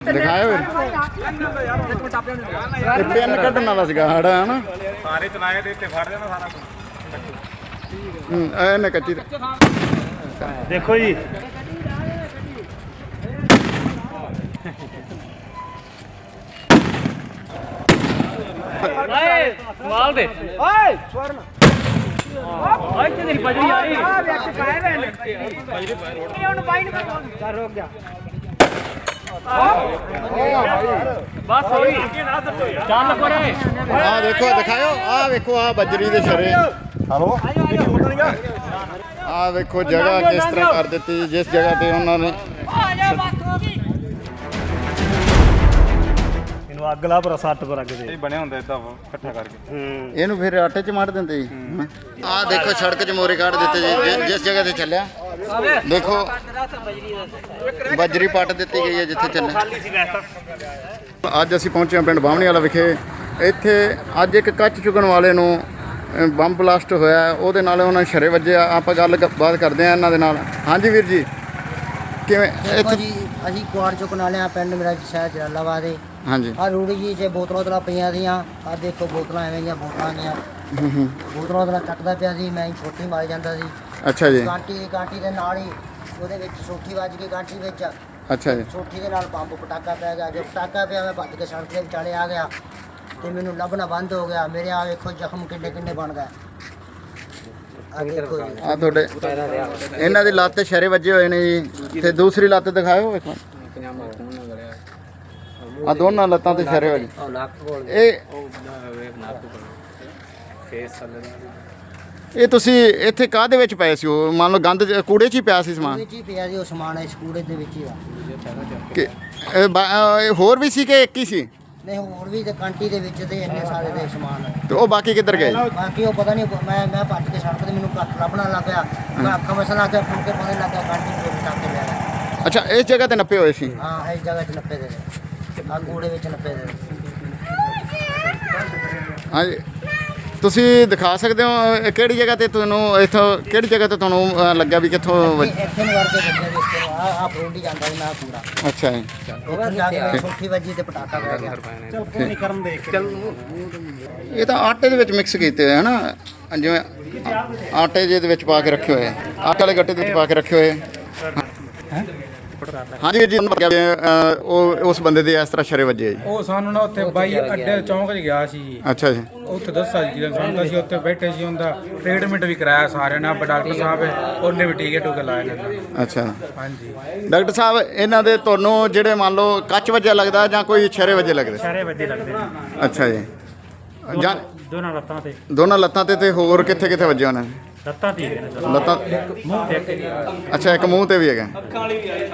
ਦਿਖਾਇਓ ਇਹ ਪਿੰਨ ਕੱਢਣ ਵਾਲਾ ਸੀਗਾ ਸਾਡਾ ਹਨਾ? ਸਾਰੇ ਚਲਾਏ ਦੇ ਉੱਤੇ ਫੜ ਜਾਣਾ ਸਾਰਾ ਕੁਝ ਹੂੰ, ਇਹਨੇ ਕੱਚੀ ਤੇ- ਦੇਖੋ ਜੀ। ਓਏ ਦੇ। ਓਏ ਸਵਰਨ ਓਏ ਤੇ ਤੇਰੀ ਬਜਰੀ ਆਈ। ਆ ਵਿੱਚ ਪਾਏ ਵੇ ਇਹ ਹੁਣ ਬਾਈ ਨੂੰ ਕਰ ਰੁਕ ਜਾ। ਬਸ ਹੋਈ ਚੱਲ ਕੋਰੇ ਆਹ ਦੇਖੋ ਦਿਖਾਇਓ। ਆਹ ਵੇਖੋ ਆਹ ਬਜਰੀ ਦੇ ਸ਼ਰੇ। ਹਲੋ? ਆਹ ਵੇਖੋ ਜਗ੍ਹਾ ਕਿਸ ਤਰ੍ਹਾਂ ਕਰ ਦਿੱਤੀ ਜਿਸ ਜਗ੍ਹਾ ਤੇ ਉਹਨਾਂ ਨੇ ਇਹਨੂੰ ਅੱਗ ਲਾ ਪਰ ਸੱਟ ਪਰ ਅੱਗ ਦੇ। ਇਹ ਬਣਿਆ ਹੁੰਦਾ ਇਦਾਂ ਇਕੱਠਾ ਕਰਕੇ। ਇਹਨੂੰ ਫਿਰ ਆਟੇ 'ਚ ਮਾਰ ਦਿੰਦੇ ਜੀ। ਆਹ ਦੇਖੋ ਸੜਕ 'ਚ ਮੋਰੇ ਕੱਢ ਦਿੱਤੇ ਜਿ- ਜਿਸ ਜਗ੍ਹਾ ਤੇ ਚੱਲਿਆ। ਦੇਖੋ ਬਜਰੀ ਪੱਟ ਦਿੱਤੀ ਗਈ ਹੈ ਜਿੱਥੇ ਸੀ ਵੈਸਾ ਅੱਜ ਅਸੀਂ ਪਹੁੰਚੇ ਹਾਂ ਪਿੰਡ ਬਾਹਮਣੀ ਵਾਲਾ ਵਿਖੇ। ਇੱਥੇ ਅੱਜ ਇੱਕ ਕੱਚ ਚੁਗਣ ਵਾਲੇ ਨੂੰ ਬੰਬ ਬਲਾਸਟ ਹੋਇਆ। ਉਹਦੇ ਨਾਲ ਉਹਨਾਂ ਸ਼ਰੇ ਵੱਜੇ ਆ। ਆਪਾਂ ਗੱਲ ਬਾਤ ਕਰਦੇ ਆ ਇਹਨਾਂ ਦੇ ਨਾਲ। ਹਾਂਜੀ ਵੀਰ ਜੀ ਕਿਵੇਂ? ਇੱਥੇ ਜੀ ਅਸੀਂ ਕੁਆਰ ਚੁੱਕਣ ਵਾਲੇ ਆ ਪਿੰਡ ਮੇਰਾ ਸ਼ਹਿਰ ਜਲਾਲਾਬਾਦ ਦੇ ਹਾਂਜੀ। ਆ ਰੂੜੀ ਜੀ ਜੇ ਬੋਤਲਾਂ ਉਤਲਾਂ ਪਈਆਂ ਦੀਆਂ ਆ ਦੇਖੋ ਬੋਤਲਾਂ ਐਵੇਂ ਦੀਆਂ ਬੋਤਲਾਂ ਦੀਆਂ ਬੋਤਲਾਂ ਉਤਲਾਂ ਚੱਕਦਾ ਪਿਆ ਸੀ ਮੈਂ ਛੋਟੀ ਮਾਰ ਜਾਂਦਾ ਸੀ। ਅੱਛਾ ਜੀ ਕਾਂਟੀ ਕਾਂਟੀ ਦੇ ਨਾਲ ਹੀ ਉਹਦੇ ਵਿੱਚ ਸੋਠੀ ਵੱਜ ਗਈ ਕਾਂਟੀ ਵਿੱਚ ਅੱਛਾ ਜੀ ਸੋਠੀ ਦੇ ਨਾਲ ਬੰਬ ਪਟਾਕਾ ਪੈ ਗਿਆ ਜੋ ਪਟਾਕਾ ਪਿਆ ਮੈਂ ਭੱਜ ਕੇ ਸੜਕ ਦੇ ਵਿਚਾਲੇ ਆ ਗਿਆ ਤੇ ਮੈਨੂੰ ਲੱਭਣਾ ਬੰਦ ਹੋ ਗਿਆ ਮੇਰੇ ਆ ਵੇਖੋ ਜ਼ਖਮ ਕਿੰਨੇ ਕਿੰਨੇ ਬਣ ਗਏ ਆ ਦੇਖੋ ਜੀ ਆ ਤੁਹਾਡੇ ਇਹਨਾਂ ਦੀ ਲੱਤ ਤੇ ਸ਼ਰੇ ਵੱਜੇ ਹੋਏ ਨੇ ਜੀ ਤੇ ਦੂਸਰੀ ਲੱਤ ਦਿਖਾਓ ਇੱਕ ਆ ਦੋਨਾਂ ਲੱਤਾਂ ਤੇ ਸ਼ਰੇ ਵੱਜੇ ਇਹ ਇਹ ਤੁਸੀਂ ਇੱਥੇ ਕਾਹਦੇ ਵਿੱਚ ਪਏ ਸੀ ਉਹ? ਮੰਨ ਲਓ ਗੰਦ 'ਚ- ਕੂੜੇ 'ਚ ਹੀ ਪਿਆ ਸੀ ਸਮਾਨ? ਵਿੱਚ ਹੀ ਪਿਆ ਜੀ ਉਹ ਸਮਾਨ ਇਸ ਕੂੜੇ ਦੇ ਵਿੱਚ ਹੀ ਆ। ਕਿ ਇਹ ਬਾ- ਅਹ ਇਹ ਹੋਰ ਵੀ ਸੀ ਕਿ ਇੱਕ ਹੀ ਸੀ? ਨਹੀਂ ਹੋਰ ਵੀ ਤੇ ਕਾਂਟੀ ਦੇ ਵਿੱਚ ਤੇ ਇੰਨੇ ਸਾਰੇ ਦੇ ਸਮਾਨ ਆ। ਤੇ ਉਹ ਬਾਕੀ ਕਿੱਧਰ ਗਏ? ਬਾਕੀ ਉਹ ਪਤਾ ਨਹੀਂ ਮੈਂ ਮੈਂ ਭੱਜ ਕੇ ਸੜਕ ਤੇ ਮੈਨੂੰ ਘੱਟ ਲੱਭਣਾ ਲੱਗ ਗਿਆ ਮੈਂ ਅੱਖਾਂ ਗਿਆ ਫੁੱਲ ਕੇ ਪਤਾ ਲੱਗ ਕਾਂਟੀ ਦੇ ਵਿੱਚ ਟੱਕ ਲਿਆ ਗਿਆ। ਅੱਛਾ ਇਸ ਜਗ੍ਹਾ ਤੇ ਨੱਪੇ ਹੋਏ ਸੀ? ਹਾਂ ਇਸ ਜਗ੍ਹਾ 'ਚ ਨੱਪੇ ਦੇ ਨੇ। ਆ ਕੂੜੇ ਵਿੱਚ ਨੱਪੇ ਦੇ ਨੇ। ਹਾਂਜੀ। ਤੁਸੀਂ ਦਿਖਾ ਸਕਦੇ ਹੋ ਇਹ ਕਿਹੜੀ ਜਗ੍ਹਾ ਤੇ ਤੁਹਾਨੂੰ ਇੱਥੋਂ ਕਿਹੜੀ ਜਗ੍ਹਾ ਤੇ ਤੁਹਾਨੂੰ ਲੱਗਿਆ ਵੀ ਕਿੱਥੋਂ ਵੱਜ- ਇੱਥੇ ਨੂੰ ਕਰਕੇ ਦੇਖਿਆ ਜੀ ਇੱਥੇ ਨੂੰ ਆ ਆ ਫਰੋਂਡੀ ਜਾਂਦਾ ਸੀ ਮੈਂ ਪੂਰਾ। ਅੱਛਾ ਜੀ। ਉੱਥੇ ਜਾ ਕੇ ਛੋਟੀ ਵੱਜੀ ਤੇ ਪਟਾਕਾ ਪੈ ਗਿਆ। ਨਹੀਂ ਕਰਨ ਦੇ ਇਹ ਤਾਂ ਆਟੇ ਦੇ ਵਿੱਚ ਮਿਕਸ ਕੀਤੇ ਹੋਏ ਹਨਾ? ਜਿਵੇਂ ਆਟੇ ਜਿਹੇ ਦੇ ਵਿੱਚ ਪਾ ਕੇ ਰੱਖੇ ਹੋਏ ਆ। ਆਟੇ ਵਾਲੇ ਗੱਟੇ ਦੇ ਵਿੱਚ ਪਾ ਕੇ ਰੱਖੇ ਹੋਏ ਆ। ਹਾਂਜੀ ਵੀਰ ਜੀ ਅਹ, ਉਹ ਉਸ ਬੰਦੇ ਦੇ ਇਸ ਤਰ੍ਹਾਂ ਸ਼ਰੇ ਵੱਜੇ ਜੀ। ਉਹ ਸਾਨੂੰ ਨਾ ਉੱਥੇ ਬਾਈ ਅੱਡੇ ਚੌਂਕ 'ਚ ਗਿਆ ਸੀ ਜੀ। ਅੱਛਾ ਜੀ। ਉੱਥੇ ਦੱਸਾ ਜੀ ਜਦੋਂ ਸਾਨੂੰ ਤਾਂ ਅਸੀਂ ਉੱਥੇ ਬੈਠੇ ਸੀ ਉਹਦਾ ਟ੍ਰੀਟਮੈਂਟ ਵੀ ਕਰਾਇਆ ਸਾਰਿਆਂ ਨੇ ਆਪ ਡਾਕਟਰ ਸਾਹਿਬ ਹੈ, ਉਹਨੇ ਵੀ ਟੀਕੇ ਟੂਕੇ ਲਾਏ ਨੇ ਨਾਲ। ਅੱਛਾ। ਹਾਂਜੀ। ਡਾਕਟਰ ਸਾਹਿਬ ਇਹਨਾਂ ਦੇ ਤੁਹਾਨੂੰ ਜਿਹੜੇ ਮੰਨ ਲਓ ਕੱਚ ਵੱਜਿਆ ਲੱਗਦਾ ਜਾਂ ਕੋਈ ਸ਼ਰੇ ਵੱਜੇ ਲੱਗਦੇ? ਸਾਰੇ ਵੱਜੇ ਲੱਗਦੇ ਨੇ। ਅੱਛਾ ਜੀ। ਜਾਂ ਦੋਨਾਂ ਲੱਤਾਂ ਤੇ। ਦੋਨਾਂ ਲੱਤਾਂ ਤੇ ਤੇ ਹੋਰ ਕਿੱਥੇ ਕਿੱਥੇ ਵੱਜੇ ਉਹਨਾਂ ਨੇ? ਲੱਤਾਂ ਤੇ ਹੀ ਨੇ ਲੱਤਾਂ ਮੂੰਹ ਤੇ ਅੱਛਾ ਇੱਕ ਮੂੰਹ ਤੇ ਵੀ ਹੈਗਾ।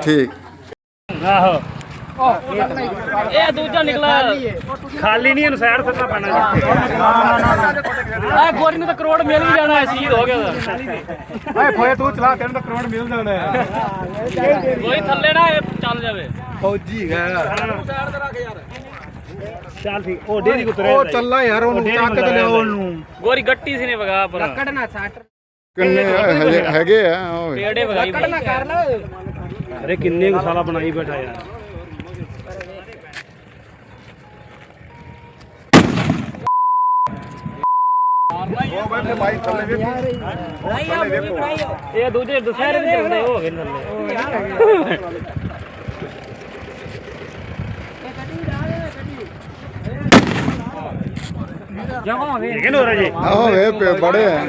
ਠੀਕ। ਆਹੋ। ਇਹ ਦੂਜਾ ਨਿਕਲਾ। ਖਾਲੀ ਨਹੀਂ ਇਹਨੂੰ ਸਾਈਡ ਸੱਟਣਾ ਪੈਣਾ ਆ ਗੋਰੀ ਨੂੰ ਤਾਂ ਕਰੋੜ ਮਿਲ ਹੀ ਜਾਣਾ ਹੈ ਸ਼ਹੀਦ ਹੋ ਗਿਆ। ਓਏ ਫੋਏ ਤੂੰ ਚਲਾ ਤੈਨੂੰ ਤਾਂ ਕਰੋੜ ਮਿਲ ਜਾਣਾ ਕੋਈ ਥੱਲੇ ਨਾ ਇਹ ਚੱਲ ਜਾਵੇ। ਫੌਜੀ ਹੈ। ਚੱਲ ਠੀਕ ਉਹ ਡੇਰੀ ਕੋ ਤੁਰੇ ਉਹ ਚੱਲਾ ਯਾਰ ਉਹਨੂੰ ਚੱਕ ਕੇ ਲਿਆਓ ਉਹਨੂੰ। ਗੋਰੀ ਗੱਟੀ ਸੀ ਨੇ ਵਗਾ ਪਰ ਕਿੰਨੇ ਹਜੇ ਹੈਗੇ ਆ ਉਹ ਵੀ। ਪੇੜੇ ਵਗਾਈ ਅਰੇ ਕਿੰਨੇ ਕੁ ਸਾਲਾ ਬਣਾਈ ਬੈਠਾ ਯਾਰ। ਇਹ ਦੂਜੇ ਦੁਸਹਿਰੇ ਦੇ ਚੱਲਦੇ ਹੋ ਗਏ ਥੱਲੇ। ਜਮਾ ਵੇ ਠੀਕ ਹੈ ਜੀ ਆਹੋ ਵੇ ਪ- ਬੜੇ ਆ।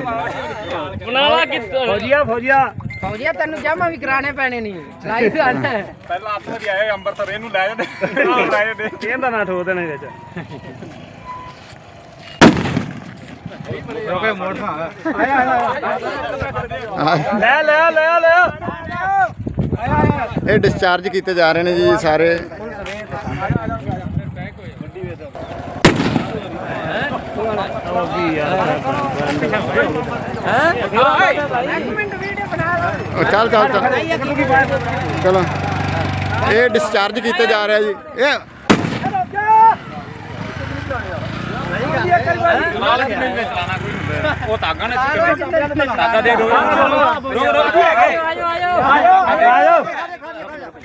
ਬਣਾਵਾ ਕਿੱਥੋਂ ਫੌਜੀਆ ਫੌਜੀਆ। ਫੌਜੀਆ ਤੈਨੂੰ ਜਮਾ ਵੀ ਕਰਾਣੇ ਪੈਣੇ ਨਹੀਂ। ਲਾਈ ਹੈ। ਪਹਿਲਾਂ ਅੱਠ ਵਜੇ ਆਏ ਅੰਮ੍ਰਿਤਸਰ ਇਹਨੂੰ ਲੈ ਜਾਂਦੇ। ਲੈ ਜਾਂਦੇ। ਕਹਿੰਦਾ ਨਾ ਠੋਕ ਦੇਣਾ ਇਹਦੇ ਚ? ਰੋਕੇ ਮੋਟਰ ਆਹ, ਲੈ ਲੈ ਲੈ ਲੈ। ਇਹ ਡਿਸਚਾਰਜ ਕੀਤੇ ਜਾ ਰਹੇ ਨੇ ਜੀ ਸਾਰੇ। ਹੈ? ਇੱਕ ਚੱਲ ਚੱਲ ਚੱਲ। ਚਲੋ। ਇਹ ਡਿਸਚਾਰਜ ਕੀਤੇ ਜਾ ਰਿਹਾ ਜੀ। ਇਹ ਉਹ ਤਾਗਾ ਨੇ ਤਾਗਾ ਦੇ ਦੋ ਰੋ ਰੋ ਆਇਓ ਆਇਓ। ਆਇਓ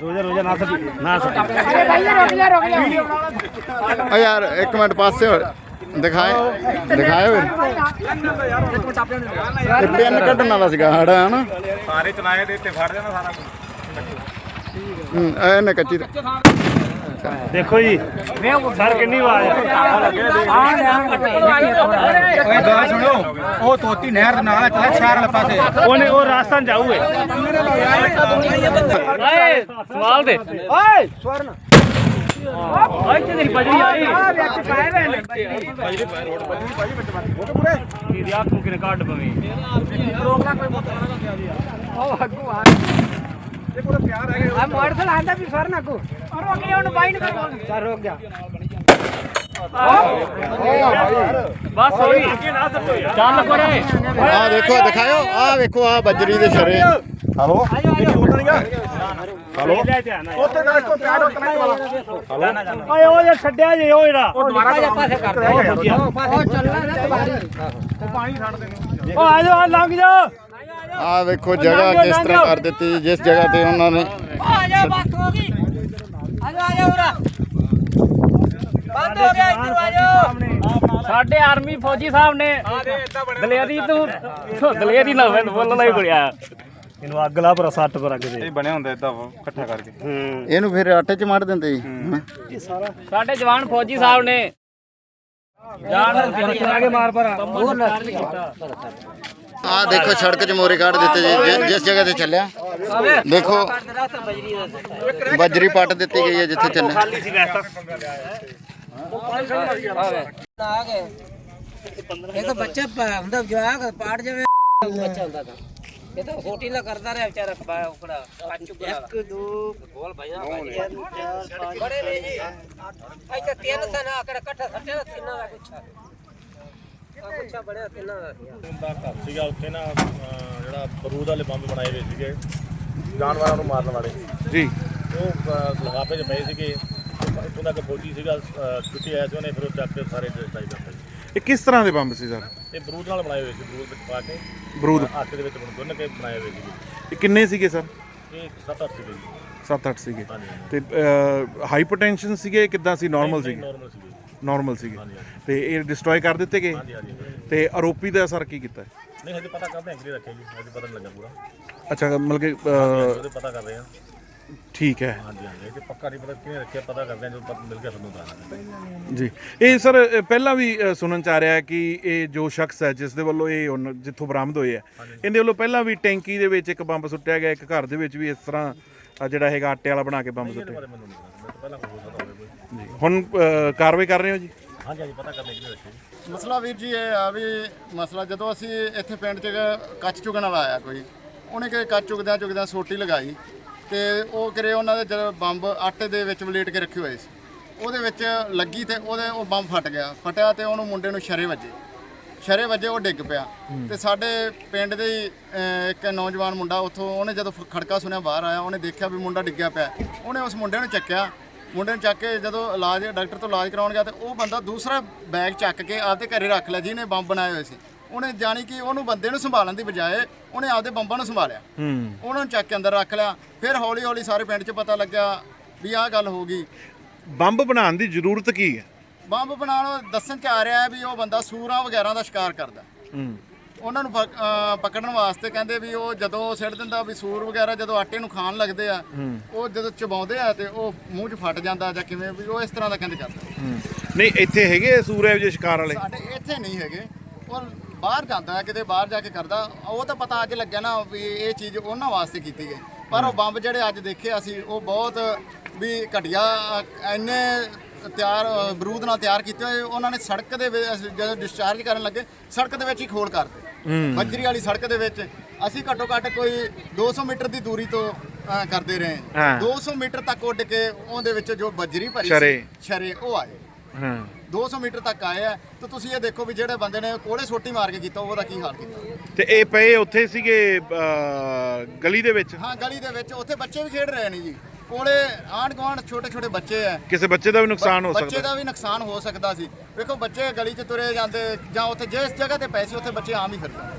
ਰੋਜਾ ਰੋਜਾ ਨਾ ਸਕੀ ਨਾ ਸਕੀ ਅਰੇ ਭਾਈ ਰੋਕ ਲੈ ਰੋਕ ਲੈ ਓ ਯਾਰ ਇੱਕ ਮਿੰਟ ਪਾਸੇ ਹੋ। ਦਿਖਾਏ ਦਿਖਾਇਓ ਇਹ ਪਿੰਨ ਕੱਢਣ ਵਾਲਾ ਸੀਗਾ ਹੜਾ ਹਨਾ? ਸਾਰੇ ਚਲਾਏ ਦੇ ਤੇ ਫੜ ਜਾਣਾ ਸਾਰਾ ਹੂੰ ਇਹਨੇ ਕੱਚੀ ਦੇਖੋ ਜੀ ਸਰ ਕਿੰਨੀ ਵਾਰ ਸੁਣੋ। ਉਹਨੇ ਉਹ ਰਾਸਤਾ ਜਾਊਗੇ। ਆਈ ਤੇ ਤੇਰੀ ਬਜਰੀ ਆਈ ਆ ਵਿੱਚ ਪਾਇਰ ਹੈ ਬਜਰੀ ਪਾਇਰ ਰੋਡ ਬਜਰੀ ਪਾਈ ਵਿੱਚ ਮਾਰ ਉਹ ਪੂਰੇ ਤੇਰੀ ਆਪ ਨੂੰ ਕਿਨੇ ਕੱਢ ਪਵੇ ਰੋਕ ਲੈ ਕੋਈ ਮੋਟਰ ਨਾ ਕਿਆ ਦੀ ਆਹ ਅੱਗੂ ਆ ਇਹ ਕੋਲ ਪਿਆਰ ਹੈ ਆ ਮੋਟਰਸਾਈਕਲ ਆਂਦਾ ਵੀ ਫਰ ਨਾ ਕੋ ਔਰ ਉਹ ਅਗਲੇ ਉਹਨੂੰ ਬਾਈਂਡ ਕਰ ਸਰ ਰੋਕ ਗਿਆ ਬਸ ਹੋਈ ਚੱਲ ਕੋਰੇ ਆ ਦੇਖੋ ਦਿਖਾਓ ਆ ਵੇਖੋ ਆ ਬਜਰੀ ਦੇ ਸ਼ਰੇ। ਹਲੋ ਕਿਹਦੀ ਉਤਣੀ ਆ ਹਲੋ ਉੱਥੇ ਨਾਲ ਕੋ ਪਿਆਰ ਉਤਣਾ ਹੀ ਵਾਲਾ ਹਲੋ ਓਏ ਉਹ ਛੱਡਿਆ ਜੇ ਉਹ ਜਿਹੜਾ ਉਹ ਦੁਬਾਰਾ ਜਾ ਪਾਸੇ ਕਰ ਦੇ ਉਹ ਚੱਲਣਾ ਨਾ ਤੇ ਪਾਣੀ ਛੱਡ ਦੇ ਉਹ ਆ ਲੰਘ ਜਾ ਆ ਵੇਖੋ ਜਗ੍ਹਾ ਕਿਸ ਤਰ੍ਹਾਂ ਕਰ ਦਿੱਤੀ ਜਿਸ ਜਗ੍ਹਾ ਤੇ ਉਹਨਾਂ ਨੇ। ਆ ਜਾ ਬਸ ਹੋ ਗਈ। ਆ ਜਾ ਉਰਾ। ਬੰਦ ਹੋ ਗਿਆ ਇੱਧਰ ਸਾਡੇ ਆਰਮੀ ਫੌਜੀ ਸਾਹਿਬ ਨੇ ਦਲੇਰੀ ਤੂੰ ਦਲੇਰੀ ਨਾਲ ਬੋਲਣਾ ਹੀ ਪੜਿਆ ਇਹਨੂੰ ਅੱਗ ਲਾ ਪਰ ਸੱਟ ਪਰ ਅੱਗ ਦੇ। ਇਹ ਬਣਿਆ ਹੁੰਦਾ ਇਦਾਂ ਇਕੱਠਾ ਕਰਕੇ। ਹੂੰ। ਇਹਨੂੰ ਫਿਰ ਆਟੇ 'ਚ ਮੜ ਦਿੰਦੇ ਜੀ। ਇਹ ਸਾਰਾ ਸਾਡੇ ਜਵਾਨ ਫੌਜੀ ਸਾਹਿਬ ਨੇ। ਜਾਨ ਲਾ ਕੇ ਮਾਰ ਪਰ ਉਹ ਆ ਦੇਖੋ ਸੜਕ 'ਚ ਮੋਰੇ ਕੱਢ ਦਿੱਤੇ ਜੀ ਜਿਸ ਜਗ੍ਹਾ ਤੇ ਚੱਲਿਆ। ਦੇਖੋ ਬਜਰੀ ਪੱਟ ਦਿੱਤੀ ਗਈ ਹੈ ਜਿੱਥੇ ਚੱਲਿਆ। ਇਹ ਤਾਂ ਬੱਚਾ ਹੁੰਦਾ ਜਵਾਕ ਪਾੜ ਜਾਵੇ। ਬੱਚਾ ਹੁੰਦਾ ਤਾਂ। ਇਹ ਤਾਂ ਹੋਟੀ ਨਾ ਕਰਦਾ ਰਿਹਾ ਵਿਚਾਰਾ ਕਬਾਇਆ ਉਕੜਾ ਪੰਜ ਚੁਗਲਾ ਇੱਕ ਦੋ ਬੋਲ ਭਾਈ ਬੜੇ ਨੇ ਜੀ ਇੱਥੇ ਤਿੰਨ ਸਨ ਆਕੜ ਇਕੱਠਾ ਸੱਟਿਆ ਨਾ ਤਿੰਨਾਂ ਦਾ ਗੁੱਛਾ ਆ ਗੁੱਛਾ ਬੜਿਆ ਤਿੰਨਾਂ ਦਾ। ਦਾ ਘਰ ਸੀਗਾ ਉੱਥੇ ਨਾ ਜਿਹੜਾ ਬਰੂਦ ਵਾਲੇ ਬੰਬ ਬਣਾਏ ਹੋਏ ਸੀਗੇ। ਜਾਨਵਰਾਂ ਨੂੰ ਮਾਰਨ ਵਾਲੇ। ਜੀ। ਉਹ ਲਿਫਾਫੇ 'ਚ ਪਏ ਸੀਗੇ। ਦਾ ਫੌਜੀ ਸੀਗਾ ਛੁੱਟੀ ਆਇਆ ਸੀ ਉਹਨੇ ਫਿਰ ਉਹ ਚੱਕ ਕੇ ਸਾਰੇ ਡਿਸਟ੍ਰਾਈ ਕਰਤੇ ਇਹ ਕਿਸ ਤਰ੍ਹਾਂ ਦੇ ਬੰਬ ਸੀ ਸਰ? ਇਹ ਬਰੂਦ ਨਾਲ ਬਣਾਏ ਹੋਏ ਸੀ ਬਰੂਦ ਵਿੱਚ ਪਾ ਕੇ। ਬਰੂਦ। ਆਟੇ ਦੇ ਵਿੱਚ ਬਣ ਗੁੰਨ ਕੇ ਬਣਾਏ ਹੋਏ ਸੀਗੇ ਇਹ ਕਿੰਨੇ ਸੀਗੇ ਸਰ? ਇਹ ਸੱਤ ਅੱਠ ਸੀਗੇ ਜੀ। 7-8 ਸੀਗੇ। ਹਾਂਜੀ ਤੇ ਹਾਈਪਰਟੈਂਸ਼ਨ ਸੀਗੇ ਕਿੱਦਾਂ ਸੀ? ਨਾਰਮਲ ਸੀਗੇ? ਨਾਰਮਲ ਸੀਗੇ। ਨਾਰਮਲ ਸੀਗੇ। ਤੇ ਇਹ ਡਿਸਟਰੋਏ ਕਰ ਦਿੱਤੇ ਗਏ? ਹਾਂਜੀ ਹਾਂਜੀ ਤੇ ਆਰੋਪੀ ਦਾ ਸਰ ਕੀ ਕੀਤਾ? ਨਹੀਂ ਹਜੇ ਪਤਾ ਕਰਦੇ ਹਾਂ ਕਿਹੜੇ ਰੱਖੇ ਜੀ। ਹਜੇ ਪਤਾ ਨਹੀਂ ਲੱਗਾ ਪੂਰਾ। ਅੱਛਾ ਮਤਲਬ ਕਿ ਅਹ, ਉਹਦੇ ਪਤਾ ਕਰ ਰਹੇ ਹਾਂ। ਠੀਕ ਹੈ। ਹਾਂਜੀ ਹਾਂਜੀ ਇਹ ਪੱਕਾ ਨਹੀਂ ਪਤਾ ਕਿਹਨੇ ਰੱਖਿਆ ਪਤਾ ਕਰਦੇ ਹਾਂ ਜਦੋਂ ਪਤਾ ਮਿਲ ਗਿਆ ਤੁਹਾਨੂੰ ਦੱਸਾਂਗੇ ਜੀ ਇਹ ਸਰ ਅ, ਪਹਿਲਾਂ ਵੀ ਅ, ਸੁਣਨ ਚ ਆ ਰਿਹਾ ਕਿ ਇਹ ਜੋ ਸ਼ਖਸ ਹੈ ਜਿਸ ਦੇ ਵੱਲੋਂ ਇਹ ਹੁਣ ਜਿੱਥੋਂ ਬਰਾਮਦ ਹੋਏ ਹੈ ਇਹਦੇ ਵੱਲੋਂ ਪਹਿਲਾਂ ਵੀ ਟੈਂਕੀ ਦੇ ਵਿੱਚ ਇੱਕ ਬੰਬ ਸੁੱਟਿਆ ਗਿਆ ਇੱਕ ਘਰ ਦੇ ਵਿੱਚ ਵੀ ਇਸ ਤਰ੍ਹਾਂ ਅ, ਜਿਹੜਾ ਹੈਗਾ ਆਟੇ ਵਾਲਾ ਬਣਾ ਕੇ ਬੰਬ ਸੁੱਟਿਆ। ਮੈਨੂੰ ਨਹੀਂ ਪਤਾ ਮੈਨੂੰ ਪਹਿਲਾਂ ਕੋਈ ਹੋ ਸਕਦਾ ਹੋਵੇ ਕੋਈ ਜੀ ਹੁਣ ਅ, ਕਾਰਵਾਈ ਕਰ ਰਹੇ ਹੋ ਜੀ? ਹਾਂਜੀ ਹਾਂਜੀ ਪਤਾ ਕਰਦੇ ਕਿਹਨੇ ਰੱਖੇ ਜੀ ਮਸਲਾ ਵੀਰ ਜੀ ਇਹ ਆ ਵੀ ਮਸਲਾ ਜਦੋਂ ਅਸੀਂ ਇੱਥੇ ਪਿੰਡ 'ਚ ਕੱਚ ਚੁਗਣ ਵਾਲਾ ਆਇਆ ਕੋਈ ਉਹਨੇ ਕਿ ਕੱਚ ਚੁਗਦਿਆਂ ਚੁਗਦਿਆਂ ਸੋਟੀ ਲਗਾਈ ਤੇ ਉਹ ਕਰੇ ਉਹਨਾਂ ਦੇ ਜਦੋਂ ਬੰਬ ਆਟੇ ਦੇ ਵਿੱਚ ਵਲੇਟ ਕੇ ਰੱਖੇ ਹੋਏ ਸੀ। ਉਹਦੇ ਵਿੱਚ ਲੱਗੀ ਤੇ ਉਹਦੇ ਉਹ ਬੰਬ ਫਟ ਗਿਆ। ਫਟਿਆ ਤੇ ਉਹਨੂੰ ਮੁੰਡੇ ਨੂੰ ਸ਼ਰੇ ਵੱਜੇ। ਸ਼ਰੇ ਵੱਜੇ ਉਹ ਡਿੱਗ ਪਿਆ। ਤੇ ਸਾਡੇ ਪਿੰਡ ਦੇ ਹੀ, ਅਹ, ਇੱਕ ਨੌਜਵਾਨ ਮੁੰਡਾ ਉੱਥੋਂ ਉਹਨੇ ਜਦੋਂ ਫ- ਖੜਕਾ ਸੁਣਿਆ ਬਾਹਰ ਆਇਆ ਉਹਨੇ ਦੇਖਿਆ ਵੀ ਮੁੰਡਾ ਡਿੱਗਿਆ ਪਿਆ। ਉਹਨੇ ਉਸ ਮੁੰਡੇ ਨੂੰ ਚੱਕਿਆ। ਮੁੰਡੇ ਨੂੰ ਚੱਕ ਕੇ ਜਦੋਂ ਇਲਾਜ ਡਾਕਟਰ ਤੋਂ ਇਲਾਜ ਕਰਾਉਣ ਗਿਆ ਤੇ ਉਹ ਬੰਦਾ ਦੂਸਰਾ ਬੈਗ ਚੱਕ ਕੇ ਆਪਦੇ ਘਰੇ ਰੱਖ ਲਿਆ ਜਿਹਨੇ ਬੰਬ ਬਣਾਏ ਹੋਏ ਸੀ। ਉਹਨੇ ਜਾਣੀ ਕਿ ਉਹਨੂੰ ਬੰਦੇ ਨੂੰ ਸੰਭਾਲਣ ਦੀ ਬਜਾਏ ਉਹਨੇ ਆਪਦੇ ਬੰਬਾਂ ਨੂੰ ਸੰਭਾਲਿਆ। ਹੂੰ। ਉਹਨਾਂ ਨੂੰ ਚੱਕ ਕੇ ਅੰਦਰ ਰੱਖ ਲਿਆ। ਫਿਰ ਹੌਲੀ ਹੌਲੀ ਸਾਰੇ ਪਿੰਡ 'ਚ ਪਤਾ ਲੱਗਿਆ ਵੀ ਆਹ ਗੱਲ ਹੋ ਗਈ। ਬੰਬ ਬਣਾਉਣ ਦੀ ਜ਼ਰੂਰਤ ਕੀ ਹੈ? ਬੰਬ ਬਣਾਉਣ ਦੱਸਣ ਚ ਆ ਰਿਹਾ ਹੈ ਵੀ ਉਹ ਬੰਦਾ ਸੂਰਾਂ ਵਗੈਰਾ ਦਾ ਸ਼ਿਕਾਰ ਕਰਦਾ। ਹੂੰ। ਉਹਨਾਂ ਨੂੰ ਪਕ- ਅਹ ਪਕੜਨ ਵਾਸਤੇ ਕਹਿੰਦੇ ਵੀ ਉਹ ਜਦੋਂ ਸਿੱਟ ਦਿੰਦਾ ਵੀ ਸੂਰ ਵਗੈਰਾ ਜਦੋਂ ਆਟੇ ਨੂੰ ਖਾਣ ਲੱਗਦੇ ਆ ਉਹ ਜਦੋਂ ਚਬਾਉਂਦੇ ਆ ਤੇ ਉਹ ਮੂੰਹ 'ਚ ਫਟ ਜਾਂਦਾ ਜਾਂ ਕਿਵੇਂ ਵੀ ਉਹ ਇਸ ਤਰ੍ਹਾਂ ਦਾ ਕਹਿੰਦੇ ਕਰਦਾ ਨਹੀਂ ਇੱਥੇ ਹੈਗੇ ਸੂਰਜ ਜੇ ਸ਼ਿਕਾਰ ਵਾਲੇ? ਸਾਡੇ ਇੱਥੇ ਨਹੀਂ ਹੈਗੇ। ਉਹ ਬਾਹਰ ਜਾਂਦਾ ਹੈ ਕਿਤੇ ਬਾਹਰ ਜਾ ਕੇ ਕਰਦਾ ਉਹ ਤਾਂ ਪਤਾ ਅੱਜ ਲੱਗਿਆ ਨਾ ਵੀ ਇਹ ਚੀਜ਼ ਉਹਨਾਂ ਵਾਸਤੇ ਕੀਤੀ ਗਈ। ਪਰ ਉਹ ਬੰਬ ਜਿਹੜੇ ਅੱਜ ਦੇਖੇ ਅਸੀਂ ਉਹ ਬਹੁਤ ਵੀ ਘਟੀਆ ਇੰਨੇ ਤਿਆਰ ਬਰੂਦ ਨਾਲ ਤਿਆਰ ਕੀਤੇ ਹੋਏ ਉਹਨਾਂ ਨੇ ਸੜਕ ਦੇ ਜਦੋਂ ਡਿਸਚਾਰਜ ਕਰਨ ਲੱਗੇ ਸੜਕ ਦੇ ਵਿੱਚ ਹੀ ਖੋਲ ਕਰਦੇ ਬੱਜਰੀ ਵਾਲੀ ਸੜਕ ਦੇ ਵਿੱਚ ਅਸੀਂ ਘੱਟੋ ਘੱਟ ਕੋਈ 200 ਮੀਟਰ ਦੀ ਦੂਰੀ ਤੋਂ ਕਰਦੇ ਰਹੇ। ਹਾਂ। 200 ਮੀਟਰ ਤੱਕ ਉੱਡ ਕੇ ਉਹਦੇ ਵਿੱਚ ਜੋ ਬੱਜਰੀ ਭਰੀ ਸ਼ਰੇ। ਸੀ ਸ਼ਰੇ ਉਹ ਆਏ। ਹਾਂ। 200 ਮੀਟਰ ਤੱਕ ਆਏ ਆ ਤੇ ਤੁਸੀਂ ਇਹ ਦੇਖੋ ਵੀ ਜਿਹੜੇ ਬੰਦੇ ਨੇ ਕੋਲੇ ਸੋਟੀ ਮਾਰ ਕੇ ਕੀਤਾ ਉਹਦਾ ਕੀ ਹਾਲ ਕੀਤਾ? ਤੇ ਇਹ ਪਏ ਉੱਥੇ ਸੀਗੇ ਗਲੀ ਦੇ ਵਿੱਚ? ਹਾਂ ਗਲੀ ਦੇ ਵਿੱਚ ਉੱਥੇ ਬੱਚੇ ਵੀ ਖੇਡ ਰਹੇ ਨੇ ਜੀ। ਕੋਲੇ ਆਂਢ ਗੁਆਂਢ ਛੋਟੇ ਛੋਟੇ ਬੱਚੇ ਆ। ਕਿਸੇ ਬੱਚੇ ਦਾ ਵੀ ਨੁਕਸਾਨ ਹੋ ਬੱਚੇ ਸਕਦਾ? ਦਾ ਵੀ ਨੁਕਸਾਨ ਹੋ ਸਕਦਾ ਸੀ। ਵੇਖੋ ਬੱਚੇ ਗਲੀ 'ਚ ਤੁਰੇ ਜਾਂਦੇ ਜਾਂ ਉੱਥੇ ਜਿਸ ਜਗ੍ਹਾ ਤੇ ਪਏ ਸੀ ਉੱਥੇ ਬੱਚੇ ਆਮ ਹੀ ਫਿਰਦੇ